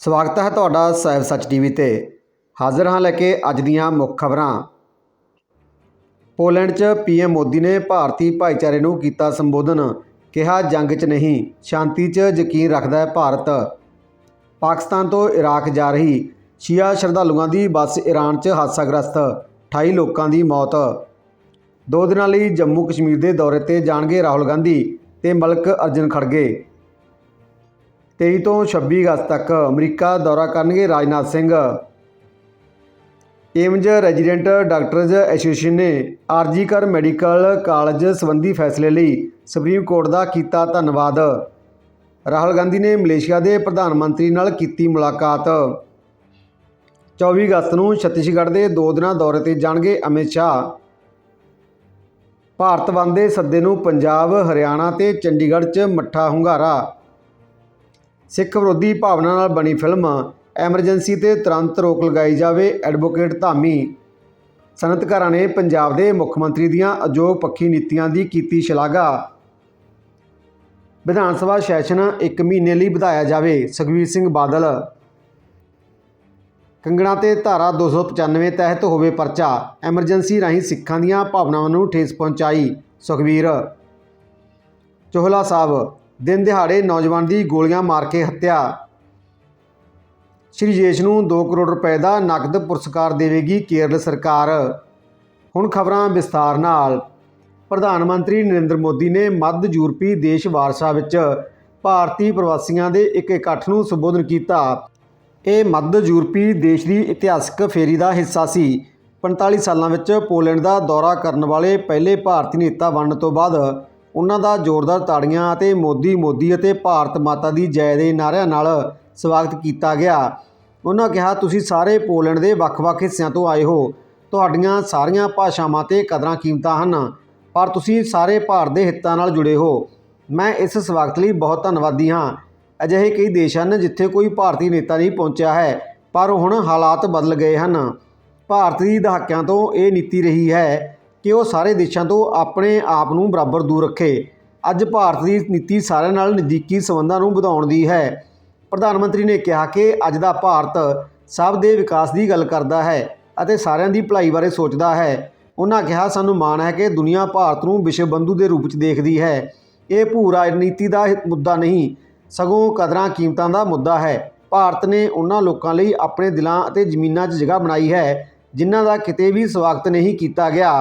ਸਵਾਗਤ ਹੈ ਤੁਹਾਡਾ ਸਾਹਿਬ ਸੱਚ ਟੀਵੀ ਤੇ। ਹਾਜ਼ਰ ਹਾਂ ਲੈ ਕੇ ਅੱਜ ਦੀਆਂ ਮੁੱਖ ਖਬਰਾਂ। ਪੋਲੈਂਡ 'ਚ ਪੀਐਮ ਮੋਦੀ ਨੇ ਭਾਰਤੀ ਭਾਈਚਾਰੇ ਨੂੰ ਕੀਤਾ ਸੰਬੋਧਨ। ਕਿਹਾ, ਜੰਗ 'ਚ ਨਹੀਂ, ਸ਼ਾਂਤੀ 'ਚ ਯਕੀਨ ਰੱਖਦਾ ਹੈ ਭਾਰਤ। ਪਾਕਿਸਤਾਨ ਤੋਂ ਇਰਾਕ ਜਾ ਰਹੀ ਸ਼ੀਆ ਸ਼ਰਧਾਲੂਆਂ ਦੀ ਬੱਸ ਈਰਾਨ 'ਚ ਹਾਦਸਾਗ੍ਰਸਤ 28 ਲੋਕਾਂ ਦੀ ਮੌਤ। ਦੋ ਦਿਨਾਂ ਲਈ ਜੰਮੂ ਕਸ਼ਮੀਰ ਦੇ ਦੌਰੇ ਤੇ ਜਾਣਗੇ ਰਾਹੁਲ ਗਾਂਧੀ ਤੇ ਮਲਕ ਅਰਜਨ ਖੜਗੇ। 23 ਤੋਂ 26 ਅਗਸਤ ਤੱਕ ਅਮਰੀਕਾ ਦੌਰਾ ਕਰਨਗੇ Rajnath Singh. AIIMS resident doctors association ਨੇ ਆਰਜੀ ਕਰ ਮੈਡੀਕਲ ਕਾਲਜ ਸੰਬੰਧੀ ਫੈਸਲੇ ਲਈ ਸੁਪਰੀਮ ਕੋਰਟ ਦਾ ਕੀਤਾ ਧੰਨਵਾਦ। ਰਾਹੁਲ ਗਾਂਧੀ ਨੇ ਮਲੇਸ਼ੀਆ ਦੇ ਪ੍ਰਧਾਨ ਮੰਤਰੀ ਨਾਲ ਕੀਤੀ ਮੁਲਾਕਾਤ। 24 ਅਗਸਤ ਨੂੰ ਛੱਤੀਸਗੜ੍ਹ ਦੇ ਦੋ ਦਿਨਾਂ ਦੌਰੇ ਤੇ ਜਾਣਗੇ ਅਮਿਤ ਸ਼ਾਹ। ਭਾਰਤ ਬੰਦ ਦੇ ਸੱਦੇ ਨੂੰ ਪੰਜਾਬ, ਹਰਿਆਣਾ ਤੇ ਚੰਡੀਗੜ੍ਹ 'ਚ ਮੱਠਾ ਹੁੰਗਾਰਾ। ਸਿੱਖ ਵਿਰੋਧੀ ਭਾਵਨਾ ਨਾਲ ਬਣੀ ਫਿਲਮ ਐਮਰਜੈਂਸੀ ਤੇ ਤੁਰੰਤ ਰੋਕ ਲਗਾਈ ਜਾਵੇ, ਐਡਵੋਕੇਟ ਧਾਮੀ। ਸਨਅਤਕਾਰਾਂ ਨੇ ਪੰਜਾਬ ਦੇ ਮੁੱਖ ਮੰਤਰੀ ਦੀਆਂ ਅਜੋਗ ਪੱਖੀ ਨੀਤੀਆਂ ਦੀ ਕੀਤੀ ਸ਼ਲਾਘਾ। ਵਿਧਾਨ ਸਭਾ ਸੈਸ਼ਨ 1 ਮਹੀਨੇ ਲਈ ਵਧਾਇਆ ਜਾਵੇ, ਸੁਖਬੀਰ ਸਿੰਘ ਬਾਦਲ। ਕੰਗਣਾ ਤੇ ਧਾਰਾ 295 ਤਹਿਤ ਹੋਵੇ ਪਰਚਾ, ਐਮਰਜੈਂਸੀ ਰਾਹੀਂ ਸਿੱਖਾਂ ਦੀਆਂ ਭਾਵਨਾਵਾਂ ਨੂੰ ਠੇਸ ਪਹੁੰਚਾਈ, ਸੁਖਬੀਰ। ਚੋਹਲਾ ਸਾਹਿਬ ਦਿਨ ਦਿਹਾੜੇ ਨੌਜਵਾਨ ਦੀ ਗੋਲੀਆਂ ਮਾਰ ਕੇ ਹੱਤਿਆ। ਸ਼੍ਰੀ ਜੇਸ਼ ਨੂੰ 2 ਕਰੋੜ ਰੁਪਏ ਦਾ ਨਕਦ ਪੁਰਸਕਾਰ ਦੇਵੇਗੀ ਕੇਰਲ ਸਰਕਾਰ। ਹੁਣ ਖਬਰਾਂ ਵਿਸਥਾਰ ਨਾਲ। ਪ੍ਰਧਾਨ ਮੰਤਰੀ ਨਰਿੰਦਰ ਮੋਦੀ ਨੇ ਮੱਧ ਯੂਰਪੀ ਦੇਸ਼ ਵਾਰਸਾ ਵਿੱਚ ਭਾਰਤੀ ਪ੍ਰਵਾਸੀਆਂ ਦੇ ਇੱਕ ਇਕੱਠ ਨੂੰ ਸੰਬੋਧਨ ਕੀਤਾ। ਇਹ ਮੱਧ ਯੂਰਪੀ ਦੇਸ਼ ਦੀ ਇਤਿਹਾਸਕ ਫੇਰੀ ਦਾ ਹਿੱਸਾ ਸੀ। 45 ਸਾਲਾਂ ਵਿੱਚ ਪੋਲੈਂਡ ਦਾ ਦੌਰਾ ਕਰਨ ਵਾਲੇ ਪਹਿਲੇ ਭਾਰਤੀ ਨੇਤਾ ਬਣਨ ਤੋਂ ਬਾਅਦ ਉਹਨਾਂ ਦਾ ਜ਼ੋਰਦਾਰ ਤਾੜੀਆਂ ਅਤੇ ਮੋਦੀ ਮੋਦੀ ਅਤੇ ਭਾਰਤ ਮਾਤਾ ਦੀ ਜੈ ਦੇ ਨਾਅਰਿਆਂ ਨਾਲ ਸਵਾਗਤ ਕੀਤਾ ਗਿਆ। ਉਹਨਾਂ ਕਿਹਾ, ਤੁਸੀਂ ਸਾਰੇ ਪੋਲੈਂਡ ਦੇ ਵੱਖ-ਵੱਖ ਹਿੱਸਿਆਂ ਤੋਂ ਆਏ ਹੋ। ਤੁਹਾਡੀਆਂ ਸਾਰੀਆਂ ਭਾਸ਼ਾਵਾਂ ਤੇ ਕਦਰਾਂ ਕੀਮਤਾਂ ਹਨ, ਪਰ ਤੁਸੀਂ ਸਾਰੇ ਭਾਰਤ ਦੇ ਹਿੱਤਾਂ ਨਾਲ ਜੁੜੇ ਹੋ। ਮੈਂ ਇਸ ਸਵਾਗਤ ਲਈ ਬਹੁਤ ਧੰਨਵਾਦੀ ਹਾਂ। ਅਜਿਹੇ ਕਈ ਦੇਸ਼ ਹਨ ਜਿੱਥੇ ਕੋਈ ਭਾਰਤੀ ਨੇਤਾ ਨਹੀਂ ਪਹੁੰਚਿਆ ਹੈ, ਪਰ ਹੁਣ ਹਾਲਾਤ ਬਦਲ ਗਏ ਹਨ। ਭਾਰਤ ਦੀ ਦਹਾਕਿਆਂ ਤੋਂ ਇਹ ਨੀਤੀ ਰਹੀ ਹੈ ਕਿ ਉਹ ਸਾਰੇ ਦੇਸ਼ਾਂ ਤੋਂ ਆਪਣੇ ਆਪ ਨੂੰ ਬਰਾਬਰ ਦੂਰ ਰੱਖੇ। ਅੱਜ ਭਾਰਤ ਦੀ ਨੀਤੀ ਸਾਰਿਆਂ ਨਾਲ ਨਜ਼ਦੀਕੀ ਸੰਬੰਧਾਂ ਨੂੰ ਵਧਾਉਣ ਦੀ ਹੈ। ਪ੍ਰਧਾਨ ਮੰਤਰੀ ਨੇ ਕਿਹਾ ਕਿ ਅੱਜ ਦਾ ਭਾਰਤ ਸਭ ਦੇ ਵਿਕਾਸ ਦੀ ਗੱਲ ਕਰਦਾ ਹੈ ਅਤੇ ਸਾਰਿਆਂ ਦੀ ਭਲਾਈ ਬਾਰੇ ਸੋਚਦਾ ਹੈ। ਉਹਨਾਂ ਕਿਹਾ, ਸਾਨੂੰ ਮਾਣ ਹੈ ਕਿ ਦੁਨੀਆ ਭਾਰਤ ਨੂੰ ਵਿਸ਼ਵ ਬੰਧੂ ਦੇ ਰੂਪ ਵਿੱਚ ਦੇਖਦੀ ਹੈ। ਇਹ ਭੂ ਰਾਜਨੀਤੀ ਦਾ ਮੁੱਦਾ ਨਹੀਂ, ਸਗੋਂ ਕਦਰਾਂ ਕੀਮਤਾਂ ਦਾ ਮੁੱਦਾ ਹੈ। ਭਾਰਤ ਨੇ ਉਹਨਾਂ ਲੋਕਾਂ ਲਈ ਆਪਣੇ ਦਿਲਾਂ ਅਤੇ ਜ਼ਮੀਨਾਂ 'ਚ ਜਗ੍ਹਾ ਬਣਾਈ ਹੈ, ਜਿਨ੍ਹਾਂ ਦਾ ਕਿਤੇ ਵੀ ਸਵਾਗਤ ਨਹੀਂ ਕੀਤਾ ਗਿਆ।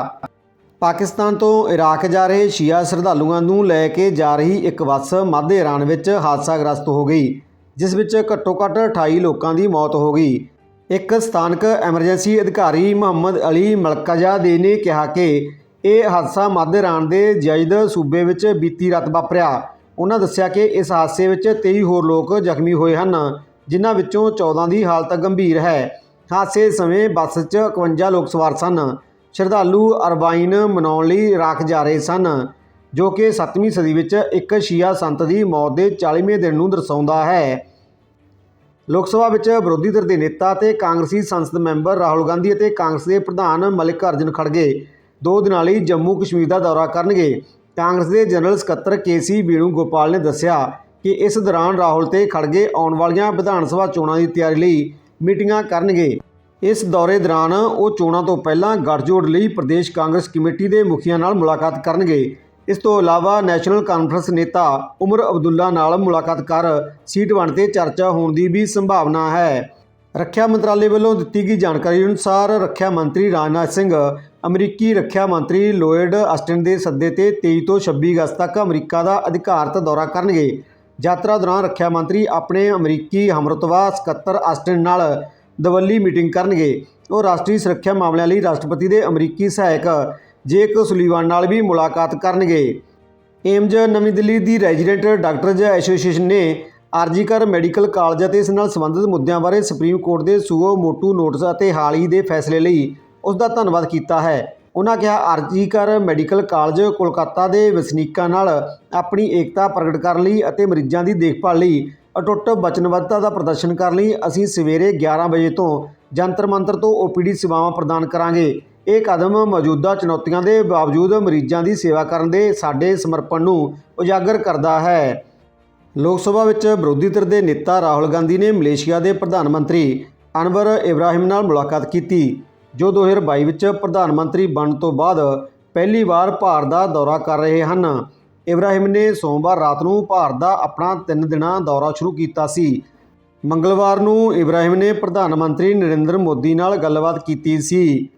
ਪਾਕਿਸਤਾਨ ਤੋਂ ਇਰਾਕ ਜਾ ਰਹੇ ਸ਼ੀਆ ਸ਼ਰਧਾਲੂਆਂ ਨੂੰ ਲੈ ਕੇ ਜਾ ਰਹੀ ਇੱਕ ਬੱਸ ਮੱਧ ਈਰਾਨ ਵਿੱਚ ਹਾਦਸਾਗ੍ਰਸਤ ਹੋ ਗਈ, ਜਿਸ ਵਿੱਚ ਘੱਟੋ-ਘੱਟ 28 ਲੋਕਾਂ ਦੀ ਮੌਤ ਹੋ ਗਈ। ਇੱਕ ਸਥਾਨਕ ਐਮਰਜੈਂਸੀ ਅਧਿਕਾਰੀ ਮੁਹੰਮਦ ਅਲੀ ਮਲਕਾਜਾ ਦੇ ਨੇ ਕਿਹਾ ਕਿ ਇਹ ਹਾਦਸਾ ਮੱਧ ਈਰਾਨ ਦੇ ਜੈਦ ਸੂਬੇ ਵਿੱਚ ਬੀਤੀ ਰਾਤ ਵਾਪਰਿਆ। ਉਹਨਾਂ ਦੱਸਿਆ ਕਿ ਇਸ ਹਾਦਸੇ ਵਿੱਚ 23 ਹੋਰ ਲੋਕ ਜ਼ਖਮੀ ਹੋਏ ਹਨ, ਜਿਨ੍ਹਾਂ ਵਿੱਚੋਂ 14 ਦੀ ਹਾਲਤ ਗੰਭੀਰ ਹੈ। ਹਾਦਸੇ ਸਮੇਂ ਬੱਸ 'ਚ 51 ਲੋਕ ਸਵਾਰ ਸਨ। ਸ਼ਰਧਾਲੂ ਅਰਬਾਈਨ ਮਨਾਉਣ ਲਈ ਰਾਖ ਜਾ ਰਹੇ ਸਨ, ਜੋ ਕਿ 7ਵੀਂ ਸਦੀ ਵਿੱਚ ਇੱਕ ਸ਼ੀਆ ਸੰਤ ਦੀ ਮੌਤ ਦੇ 40ਵੇਂ ਦਿਨ ਨੂੰ ਦਰਸਾਉਂਦਾ ਹੈ। ਲੋਕ ਸਭਾ ਵਿੱਚ ਵਿਰੋਧੀ ਧਿਰ ਦੇ ਨੇਤਾ ਤੇ ਕਾਂਗਰਸੀ ਸੰਸਦ ਮੈਂਬਰ ਰਾਹੁਲ ਗਾਂਧੀ ਅਤੇ ਕਾਂਗਰਸ ਦੇ ਪ੍ਰਧਾਨ ਮਲਿਕ ਅਰਜਨ ਖੜਗੇ ਦੋ ਦਿਨਾਂ ਲਈ ਜੰਮੂ ਕਸ਼ਮੀਰ ਦਾ ਦੌਰਾ ਕਰਨਗੇ। ਕਾਂਗਰਸ ਦੇ ਜਨਰਲ ਸਕੱਤਰ ਕੇਸੀ ਬੀਣੂ ਗੋਪਾਲ ਨੇ ਦੱਸਿਆ ਕਿ ਇਸ ਦੌਰਾਨ ਰਾਹੁਲ ਤੇ ਖੜਗੇ ਆਉਣ ਵਾਲੀਆਂ ਵਿਧਾਨ ਸਭਾ ਚੋਣਾਂ ਦੀ ਤਿਆਰੀ ਲਈ ਮੀਟਿੰਗਾਂ ਕਰਨਗੇ। ਇਸ ਦੌਰੇ ਦੌਰਾਨ ਉਹ ਚੋਣਾਂ ਤੋਂ ਪਹਿਲਾਂ ਗੱਠਜੋੜ ਲਈ ਪ੍ਰਦੇਸ਼ ਕਾਂਗਰਸ ਕਮੇਟੀ ਦੇ ਮੁਖੀਆਂ ਨਾਲ ਮੁਲਾਕਾਤ ਕਰਨਗੇ। ਇਸ ਤੋਂ ਇਲਾਵਾ ਨੈਸ਼ਨਲ ਕਾਨਫਰੰਸ ਨੇਤਾ ਉਮਰ ਅਬਦੁੱਲਾ ਨਾਲ ਮੁਲਾਕਾਤ ਕਰ ਸੀਟ ਵੰਡ ਤੇ ਚਰਚਾ ਹੋਣ ਦੀ ਵੀ ਸੰਭਾਵਨਾ ਹੈ। ਰੱਖਿਆ ਮੰਤਰਾਲੇ ਵੱਲੋਂ ਦਿੱਤੀ ਗਈ ਜਾਣਕਾਰੀ ਅਨੁਸਾਰ ਰੱਖਿਆ ਮੰਤਰੀ ਰਾਜਨਾਥ ਸਿੰਘ, ਅਮਰੀਕੀ ਰੱਖਿਆ ਮੰਤਰੀ ਲੋਇਡ ਆਸਟਿਨ ਦੇ ਸੱਦੇ ਤੇ 23 ਤੋਂ 26 ਅਗਸਤ ਤੱਕ ਅਮਰੀਕਾ ਦਾ ਅਧਿਕਾਰਤ ਦੌਰਾ ਕਰਨਗੇ। ਯਾਤਰਾ ਦੌਰਾਨ ਰੱਖਿਆ ਮੰਤਰੀ ਆਪਣੇ ਅਮਰੀਕੀ ਹਮਰਤਵਾ ਸਕੱਤਰ ਆਸਟਿਨ ਨਾਲ ਦਵੱਲੀ ਮੀਟਿੰਗ ਕਰਨਗੇ। ਉਹ ਰਾਸ਼ਟਰੀ ਸੁਰੱਖਿਆ ਮਾਮਲਿਆਂ ਲਈ ਰਾਸ਼ਟਰਪਤੀ ਦੇ ਅਮਰੀਕੀ ਸਹਾਇਕ ਜੇਕ ਸੁਲੀਵਾਨ ਨਾਲ ਵੀ ਮੁਲਾਕਾਤ ਕਰਨਗੇ। ਏਮਜ ਨਵੀਂ ਦਿੱਲੀ ਦੀ ਰੈਜ਼ੀਡੈਂਟ ਡਾਕਟਰਜ਼ ਐਸੋਸੀਏਸ਼ਨ ਨੇ ਆਰਜੀਕਰ ਮੈਡੀਕਲ ਕਾਲਜ ਅਤੇ ਇਸ ਨਾਲ ਸੰਬੰਧਿਤ ਮੁੱਦਿਆਂ ਬਾਰੇ ਸੁਪਰੀਮ ਕੋਰਟ ਦੇ ਸੂਓ ਮੋਟੂ ਨੋਟਿਸ ਅਤੇ ਹਾਲ ਹੀ ਦੇ ਫੈਸਲੇ ਲਈ ਉਸ ਦਾ ਧੰਨਵਾਦ ਕੀਤਾ ਹੈ। ਉਹਨਾਂ ਕਿਹਾ ਆਰਜੀਕਰ ਮੈਡੀਕਲ ਕਾਲਜ ਕੋਲਕਾਤਾ ਦੇ ਵਸਨੀਕਾਂ ਨਾਲ ਆਪਣੀ ਏਕਤਾ ਪ੍ਰਗਟ ਕਰਨ ਲਈ ਅਤੇ ਮਰੀਜ਼ਾਂ ਦੀ ਦੇਖਭਾਲ ਲਈ ਅਟੁੱਟ ਵਚਨਬੱਧਤਾ ਦਾ ਪ੍ਰਦਰਸ਼ਨ ਕਰਨ ਲਈ। ਅਸੀਂ ਸਵੇਰੇ 11 ਵਜੇ ਤੋਂ ਜੰਤਰ ਮੰਤਰ ਤੋਂ ਓਪੀਡੀ ਸੇਵਾਵਾਂ ਪ੍ਰਦਾਨ ਕਰਾਂਗੇ। ਇਹ ਕਦਮ ਮੌਜੂਦਾ ਚੁਣੌਤੀਆਂ ਦੇ ਬਾਵਜੂਦ ਮਰੀਜ਼ਾਂ ਦੀ ਸੇਵਾ ਕਰਨ ਦੇ ਸਾਡੇ ਸਮਰਪਣ ਨੂੰ ਉਜਾਗਰ ਕਰਦਾ ਹੈ। ਲੋਕ ਸਭਾ ਵਿੱਚ ਵਿਰੋਧੀ ਧਿਰ ਦੇ ਨੇਤਾ ਰਾਹੁਲ ਗਾਂਧੀ ਨੇ ਮਲੇਸ਼ੀਆ ਦੇ ਪ੍ਰਧਾਨ ਮੰਤਰੀ ਅਨਵਰ ਇਬਰਾਹਿਮ ਨਾਲ ਮੁਲਾਕਾਤ ਕੀਤੀ, ਜੋ 2022 ਵਿੱਚ ਪ੍ਰਧਾਨ ਮੰਤਰੀ ਬਣਨ ਤੋਂ ਬਾਅਦ ਪਹਿਲੀ ਵਾਰ ਭਾਰਤ ਦਾ ਦੌਰਾ ਕਰ ਰਹੇ ਹਨ। ਇਬਰਾਹਿਮ ਨੇ ਸੋਮਵਾਰ ਰਾਤ ਨੂੰ ਭਾਰਤ ਦਾ ਆਪਣਾ ਤਿੰਨ ਦਿਨਾਂ ਦੌਰਾ ਸ਼ੁਰੂ ਕੀਤਾ ਸੀ। ਮੰਗਲਵਾਰ ਨੂੰ ਇਬਰਾਹਿਮ ਨੇ ਪ੍ਰਧਾਨ ਮੰਤਰੀ ਨਰਿੰਦਰ ਮੋਦੀ ਨਾਲ ਗੱਲਬਾਤ ਕੀਤੀ ਸੀ।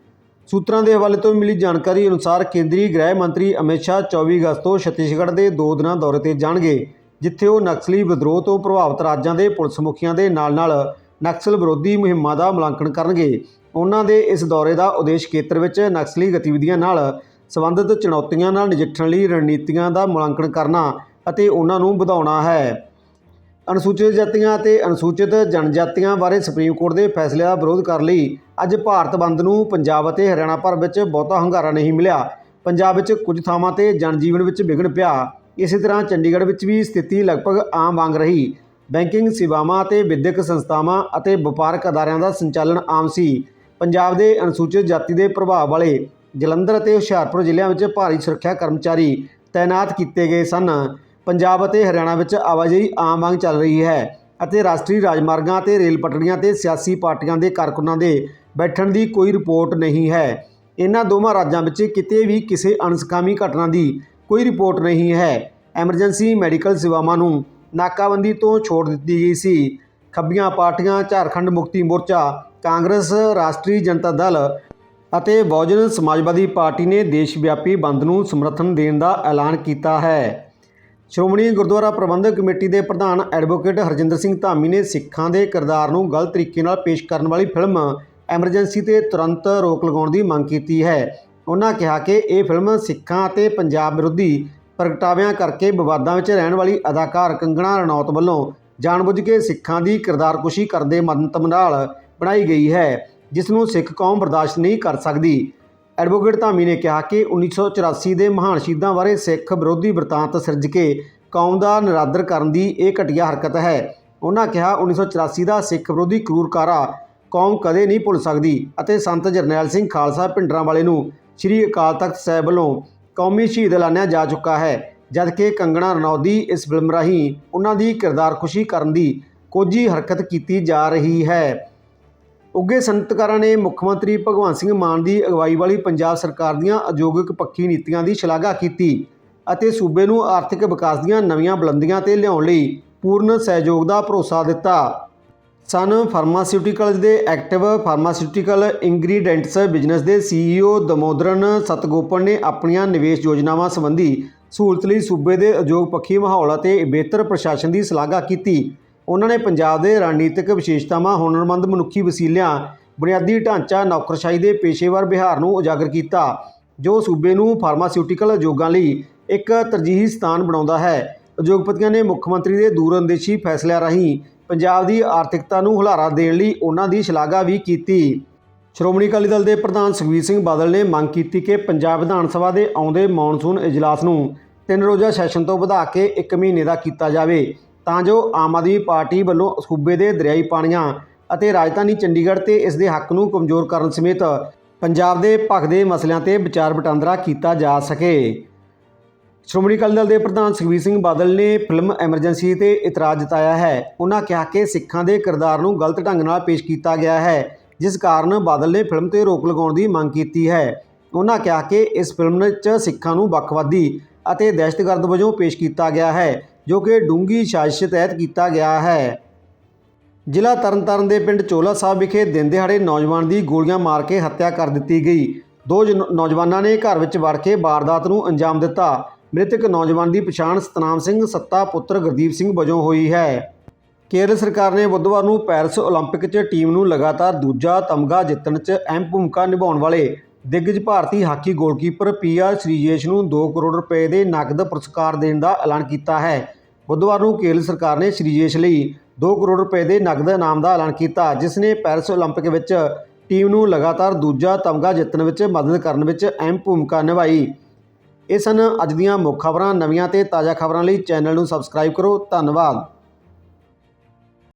ਸੂਤਰਾਂ ਦੇ ਹਵਾਲੇ ਤੋਂ ਮਿਲੀ ਜਾਣਕਾਰੀ ਅਨੁਸਾਰ ਕੇਂਦਰੀ ਗ੍ਰਹਿ ਮੰਤਰੀ ਅਮਿਤ ਸ਼ਾਹ 24 ਅਗਸਤ ਤੋਂ ਛੱਤੀਸਗੜ੍ਹ ਦੇ ਦੋ ਦਿਨਾਂ ਦੌਰੇ ਤੇ ਜਾਣਗੇ, ਜਿੱਥੇ ਉਹ ਨਕਸਲੀ ਵਿਦਰੋਹ ਤੋਂ ਪ੍ਰਭਾਵਿਤ ਰਾਜਾਂ ਦੇ ਪੁਲਿਸ ਮੁਖੀਆਂ ਦੇ ਨਾਲ-ਨਾਲ ਨਕਸਲ ਵਿਰੋਧੀ ਮੁਹਿੰਮਾਂ ਦਾ ਮੁਲਾਂਕਣ ਕਰਨਗੇ। ਉਹਨਾਂ ਦੇ ਇਸ ਦੌਰੇ ਦਾ ਉਦੇਸ਼ ਖੇਤਰ ਵਿੱਚ ਨਕਸਲੀ ਗਤੀਵਿਧੀਆਂ ਨਾਲ ਸੰਬੰਧਿਤ ਚੁਣੌਤੀਆਂ ਨਾਲ ਨਜਿੱਠਣ ਲਈ ਰਣਨੀਤੀਆਂ ਦਾ ਮੁਲਾਂਕਣ ਕਰਨਾ ਅਤੇ ਉਹਨਾਂ ਨੂੰ ਵਧਾਉਣਾ ਹੈ। ਅਨੁਸੂਚਿਤ ਜਾਤੀਆਂ ਅਤੇ ਅਨੁਸੂਚਿਤ ਜਨਜਾਤੀਆਂ ਬਾਰੇ ਸੁਪਰੀਮ ਕੋਰਟ ਦੇ ਫੈਸਲੇ ਦਾ ਵਿਰੋਧ ਕਰਨ ਲਈ ਅੱਜ ਭਾਰਤ ਬੰਦ ਨੂੰ ਪੰਜਾਬ ਅਤੇ ਹਰਿਆਣਾ ਭਰ ਵਿੱਚ ਬਹੁਤਾ ਹੰਗਾਰਾ ਨਹੀਂ ਮਿਲਿਆ। ਪੰਜਾਬ ਵਿੱਚ ਕੁਝ ਥਾਵਾਂ ਤੇ ਜਨਜੀਵਨ ਵਿੱਚ ਵਿਘਨ ਪਿਆ। ਇਸੇ ਤਰ੍ਹਾਂ ਚੰਡੀਗੜ੍ਹ ਵਿੱਚ ਵੀ ਸਥਿਤੀ ਲਗਭਗ ਆਮ ਵਾਂਗ ਰਹੀ। ਬੈਂਕਿੰਗ ਸੇਵਾਵਾਂ ਅਤੇ ਵਿਦਿਅਕ ਸੰਸਥਾਵਾਂ ਅਤੇ ਵਪਾਰਕ ਅਦਾਰਿਆਂ ਦਾ ਸੰਚਾਲਨ ਆਮ ਸੀ। ਪੰਜਾਬ ਦੇ ਅਨੁਸੂਚਿਤ ਜਾਤੀ ਦੇ ਪ੍ਰਭਾਵ ਵਾਲੇ ਜਲੰਧਰ ਅਤੇ ਹੁਸ਼ਿਆਰਪੁਰ ਜ਼ਿਲ੍ਹਿਆਂ ਵਿੱਚ ਭਾਰੀ ਸੁਰੱਖਿਆ ਕਰਮਚਾਰੀ ਤਾਇਨਾਤ ਕੀਤੇ ਗਏ ਸਨ। ਪੰਜਾਬ ਅਤੇ ਹਰਿਆਣਾ ਵਿੱਚ ਆਵਾਜਾਈ ਆਮ ਵਾਂਗ ਚੱਲ ਰਹੀ ਹੈ ਅਤੇ ਰਾਸ਼ਟਰੀ ਰਾਜਮਾਰਗਾਂ ਅਤੇ ਰੇਲ ਪਟੜੀਆਂ ਤੇ ਸਿਆਸੀ ਪਾਰਟੀਆਂ ਦੇ ਕਾਰਕੁਨਾਂ ਦੇ ਬੈਠਣ ਦੀ ਕੋਈ ਰਿਪੋਰਟ ਨਹੀਂ ਹੈ। ਇਹਨਾਂ ਦੋਵਾਂ ਰਾਜਾਂ ਵਿੱਚ ਕਿਤੇ ਵੀ ਕਿਸੇ ਅਣਸਕਾਮੀ ਘਟਨਾ ਦੀ ਕੋਈ ਰਿਪੋਰਟ ਨਹੀਂ ਹੈ। ਐਮਰਜੈਂਸੀ ਮੈਡੀਕਲ ਸੇਵਾਵਾਂ ਨੂੰ ਨਾਕਾਬੰਦੀ ਤੋਂ ਛੋੜ ਦਿੱਤੀ ਗਈ ਸੀ। ਖੱਬੀਆਂ ਪਾਰਟੀਆਂ ਝਾਰਖੰਡ ਮੁਕਤੀ ਮੋਰਚਾ, ਕਾਂਗਰਸ, ਰਾਸ਼ਟਰੀ ਜਨਤਾ ਦਲ ਅਤੇ ਬਹੁਜਨ ਸਮਾਜਵਾਦੀ ਪਾਰਟੀ ਨੇ ਦੇਸ਼ ਵਿਆਪੀ ਬੰਦ ਨੂੰ ਸਮਰਥਨ ਦੇਣ ਦਾ ਐਲਾਨ ਕੀਤਾ ਹੈ। ਸ਼੍ਰੋਮਣੀ ਗੁਰਦੁਆਰਾ ਪ੍ਰਬੰਧਕ ਕਮੇਟੀ ਦੇ ਪ੍ਰਧਾਨ ਐਡਵੋਕੇਟ ਹਰਜਿੰਦਰ ਸਿੰਘ ਧਾਮੀ ਨੇ ਸਿੱਖਾਂ ਦੇ ਕਿਰਦਾਰ ਨੂੰ ਗਲਤ ਤਰੀਕੇ ਨਾਲ ਪੇਸ਼ ਕਰਨ ਵਾਲੀ ਫਿਲਮ ਐਮਰਜੈਂਸੀ ਤੇ ਤੁਰੰਤ ਰੋਕ ਲਗਾਉਣ ਦੀ ਮੰਗ ਕੀਤੀ ਹੈ। ਉਹਨਾਂ ਕਿਹਾ ਕਿ ਇਹ ਫਿਲਮ ਸਿੱਖਾਂ ਅਤੇ ਪੰਜਾਬ ਵਿਰੋਧੀ ਪ੍ਰਗਟਾਵਿਆਂ ਕਰਕੇ ਵਿਵਾਦਾਂ ਵਿੱਚ ਰਹਿਣ ਵਾਲੀ ਅਦਾਕਾਰ ਕੰਗਣਾ ਰਣੌਤ ਵੱਲੋਂ ਜਾਣਬੁੱਝ ਕੇ ਸਿੱਖਾਂ ਦੀ ਕਿਰਦਾਰਕੁਸ਼ੀ ਕਰਨ ਦੇ ਮੰਤਵ ਨਾਲ ਬਣਾਈ ਗਈ ਹੈ। ਜਿਸ ਨੂੰ ਸਿੱਖ ਕੌਮ ਬਰਦਾਸ਼ਤ ਨਹੀਂ ਕਰ ਸਕਦੀ। ਐਡਵੋਕੇਟ ਧਾਮੀ ਨੇ ਕਿਹਾ ਕਿ 1984 ਦੇ ਮਹਾਨ ਸ਼ਹੀਦਾਂ ਬਾਰੇ ਸਿੱਖ ਵਿਰੋਧੀ ਵਰਤਾਂਤ ਸਿਰਜ ਕੇ ਕੌਮ ਦਾ ਨਿਰਾਦਰ ਕਰਨ ਦੀ ਇਹ ਘਟੀਆ ਹਰਕਤ ਹੈ। ਉਹਨਾਂ ਕਿਹਾ 1984 ਦਾ ਸਿੱਖ ਵਿਰੋਧੀ ਕਰੂਰ ਕੌਮ ਕਦੇ ਨਹੀਂ ਭੁੱਲ ਸਕਦੀ ਅਤੇ ਸੰਤ ਜਰਨੈਲ ਸਿੰਘ ਖਾਲਸਾ ਭਿੰਡਰਾਂ ਵਾਲੇ ਨੂੰ ਸ੍ਰੀ ਅਕਾਲ ਤਖਤ ਸਾਹਿਬ ਵੱਲੋਂ ਕੌਮੀ ਸ਼ਹੀਦ ਐਲਾਨਿਆ ਜਾ ਚੁੱਕਾ ਹੈ ਜਦਕਿ ਕੰਗਣਾ ਰਣੌਦੀ ਇਸ ਫਿਲਮ ਰਾਹੀਂ ਉਹਨਾਂ ਦੀ ਕਿਰਦਾਰ ਖੁਸ਼ੀ ਕਰਨ ਦੀ ਕੋਝੀ ਹਰਕਤ ਕੀਤੀ ਜਾ ਰਹੀ ਹੈ। ਉੱਘੇ ਸਨਅਤਕਾਰਾਂ ਨੇ ਮੁੱਖ ਮੰਤਰੀ ਭਗਵੰਤ ਸਿੰਘ ਮਾਨ ਦੀ ਅਗਵਾਈ ਵਾਲੀ ਪੰਜਾਬ ਸਰਕਾਰ ਦੀਆਂ ਉਦਯੋਗਿਕ ਪੱਖੀ ਨੀਤੀਆਂ ਦੀ ਸ਼ਲਾਘਾ ਕੀਤੀ ਅਤੇ ਸੂਬੇ ਨੂੰ ਆਰਥਿਕ ਵਿਕਾਸ ਦੀਆਂ ਨਵੀਆਂ ਬੁਲੰਦੀਆਂ ਤੇ ਲਿਆਉਣ ਲਈ ਪੂਰਨ ਸਹਿਯੋਗ ਦਾ ਭਰੋਸਾ ਦਿੱਤਾ। ਸਨ ਫਾਰਮਾਸਿਊਟੀਕਲਜ਼ ਦੇ ਐਕਟਿਵ ਫਾਰਮਾਸਿਊਟੀਕਲ ਇੰਗਰੀਡੈਂਟਸ ਬਿਜ਼ਨਸ ਦੇ ਸੀਈਓ ਦਮੋਦਰਨ ਸਤਗੋਪਨ ਨੇ ਆਪਣੀਆਂ ਨਿਵੇਸ਼ ਯੋਜਨਾਵਾਂ ਸੰਬੰਧੀ ਸਹੂਲਤ ਲਈ ਸੂਬੇ ਦੇ ਉਦਯੋਗ ਪੱਖੀ ਮਾਹੌਲ ਅਤੇ ਬਿਹਤਰ ਪ੍ਰਸ਼ਾਸਨ ਦੀ ਸ਼ਲਾਘਾ ਕੀਤੀ। ਉਹਨਾਂ ਨੇ ਪੰਜਾਬ ਦੇ ਰਣਨੀਤਿਕ ਵਿਸ਼ੇਸ਼ਤਾਵਾਂ, ਹੁਨਰਮੰਦ ਮਨੁੱਖੀ ਵਸੀਲਿਆਂ, ਬੁਨਿਆਦੀ ਢਾਂਚਾ, ਨੌਕਰਸ਼ਾਹੀ ਦੇ ਪੇਸ਼ੇਵਰ ਬਿਹਾਰ ਨੂੰ ਉਜਾਗਰ ਕੀਤਾ, ਜੋ ਸੂਬੇ ਨੂੰ ਫਾਰਮਾਸਿਊਟੀਕਲ ਉਦਯੋਗਾਂ ਲਈ ਇੱਕ ਤਰਜੀਹੀ ਸਥਾਨ ਬਣਾਉਂਦਾ ਹੈ। ਉਦਯੋਗਪਤੀਆਂ ਨੇ ਮੁੱਖ ਮੰਤਰੀ ਦੇ ਦੂਰਅੰਦੇਸ਼ੀ ਫੈਸਲਿਆਂ ਰਾਹੀਂ ਪੰਜਾਬ ਦੀ ਆਰਥਿਕਤਾ ਨੂੰ ਹੁਲਾਰਾ ਦੇਣ ਲਈ ਉਹਨਾਂ ਦੀ ਸ਼ਲਾਘਾ ਵੀ ਕੀਤੀ। ਸ਼੍ਰੋਮਣੀ ਅਕਾਲੀ ਦਲ ਦੇ ਪ੍ਰਧਾਨ ਸੁਖਬੀਰ ਸਿੰਘ ਬਾਦਲ ਨੇ ਮੰਗ ਕੀਤੀ ਕਿ ਪੰਜਾਬ ਵਿਧਾਨ ਸਭਾ ਦੇ ਆਉਂਦੇ ਮੌਨਸੂਨ ਇਜਲਾਸ ਨੂੰ ਤਿੰਨ ਰੋਜ਼ਾ ਸੈਸ਼ਨ ਤੋਂ ਵਧਾ ਕੇ ਇੱਕ ਮਹੀਨੇ ਦਾ ਕੀਤਾ ਜਾਵੇ। ਤਾਂ ਜੋ ਆਮ ਆਦਮੀ ਪਾਰਟੀ ਵੱਲੋਂ ਸੂਬੇ ਦੇ ਦਰਿਆਈ ਪਾਣੀਆਂ ਅਤੇ ਰਾਜਧਾਨੀ ਚੰਡੀਗੜ੍ਹ ਤੇ ਇਸ ਦੇ ਹੱਕ ਨੂੰ ਕਮਜ਼ੋਰ ਕਰਨ ਸਮੇਤ ਪੰਜਾਬ ਦੇ ਪੱਖ ਦੇ ਮਸਲਿਆਂ ਤੇ ਵਿਚਾਰ ਵਟਾਂਦਰਾ ਕੀਤਾ ਜਾ ਸਕੇ। ਸ਼੍ਰੋਮਣੀ ਅਕਾਲੀ ਦਲ ਦੇ ਪ੍ਰਧਾਨ ਸੁਖਬੀਰ ਸਿੰਘ ਬਾਦਲ ਨੇ ਫਿਲਮ ਐਮਰਜੈਂਸੀ ਤੇ ਇਤਰਾਜ਼ ਜਤਾਇਆ ਹੈ। ਉਹਨਾਂ ਕਿਹਾ ਕਿ ਸਿੱਖਾਂ ਦੇ ਕਿਰਦਾਰ ਨੂੰ ਗਲਤ ਢੰਗ ਨਾਲ ਪੇਸ਼ ਕੀਤਾ ਗਿਆ ਹੈ, ਜਿਸ ਕਾਰਨ ਬਾਦਲ ਨੇ ਫਿਲਮ ਤੇ ਰੋਕ ਲਗਾਉਣ ਦੀ ਮੰਗ ਕੀਤੀ ਹੈ। ਉਹਨਾਂ ਕਿਹਾ ਕਿ ਇਸ ਫਿਲਮ 'ਚ ਸਿੱਖਾਂ ਨੂੰ ਵੱਖਵਾਦੀ ਅਤੇ ਦਹਿਸ਼ਤਗਰਦ ਵਜੋਂ ਪੇਸ਼ ਕੀਤਾ ਗਿਆ ਹੈ। ਜੋ ਕਿ ਡੂੰਗੀ ਸਾਜ਼ਿਸ਼ ਤਹਿਤ ਕੀਤਾ ਗਿਆ ਹੈ ਜ਼ਿਲ੍ਹਾ ਤਰਨਤਾਰਨ ਦੇ ਪਿੰਡ ਚੋਲਾ ਸਾਹਿਬ ਵਿਖੇ ਦਿਨ ਦਿਹਾੜੇ ਨੌਜਵਾਨ ਦੀ ਗੋਲੀਆਂ ਮਾਰ ਕੇ ਹੱਤਿਆ ਕਰ ਦਿੱਤੀ ਗਈ ਦੋ ਜਨ- ਨੌਜਵਾਨਾਂ ਨੇ ਘਰ ਵਿੱਚ ਵੜ ਕੇ ਵਾਰਦਾਤ ਨੂੰ ਅੰਜਾਮ ਦਿੱਤਾ ਮ੍ਰਿਤਕ ਨੌਜਵਾਨ ਦੀ ਪਛਾਣ ਸਤਨਾਮ ਸਿੰਘ ਸੱਤਾ ਪੁੱਤਰ ਗੁਰਦੀਪ ਸਿੰਘ ਵਜੋਂ ਹੋਈ ਹੈ ਕੇਰਲ ਸਰਕਾਰ ਨੇ ਬੁੱਧਵਾਰ ਨੂੰ ਪੈਰਿਸ 올림픽 'ਚ ਟੀਮ ਨੂੰ ਲਗਾਤਾਰ ਦੂਜਾ ਤਮਗਾ ਜਿੱਤਣ 'ਚ ਅਹਿਮ ਭੂਮਿਕਾ ਨਿਭਾਉਣ ਵਾਲੇ ਦਿੱਗਜ ਭਾਰਤੀ ਹਾਕੀ ਗੋਲਕੀਪਰ ਪੀਆਰ ਸ਼੍ਰੀਜੇਸ਼ ਨੂੰ 2 ਕਰੋੜ ਰੁਪਏ ਦੇ ਨਕਦ ਪੁਰਸਕਾਰ ਦੇਣ ਦਾ ਐਲਾਨ ਕੀਤਾ ਹੈ ਬੁੱਧਵਾਰ ਨੂੰ ਕੇਰਲ ਸਰਕਾਰ ਨੇ ਸ਼੍ਰੀਜੇਸ਼ ਲਈ 2 ਕਰੋੜ ਰੁਪਏ ਦੇ ਨਕਦ ਇਨਾਮ ਦਾ ਐਲਾਨ ਕੀਤਾ ਜਿਸ ਨੇ ਪੈਰਿਸ 올림픽 ਵਿੱਚ ਟੀਮ ਨੂੰ ਲਗਾਤਾਰ ਦੂਜਾ ਤਮਗਾ ਜਿੱਤਣ ਵਿੱਚ ਮਦਦ ਕਰਨ ਵਿੱਚ ਅਹਿਮ ਭੂਮਿਕਾ ਨਿਭਾਈ ਇਹ ਸਨ ਅੱਜ ਦੀਆਂ ਮੁੱਖ ਖਬਰਾਂ ਨਵੀਆਂ ਤੇ ਤਾਜ਼ਾ ਖਬਰਾਂ ਲਈ ਚੈਨਲ ਨੂੰ ਸਬਸਕ੍ਰਾਈਬ ਕਰੋ ਧੰਨਵਾਦ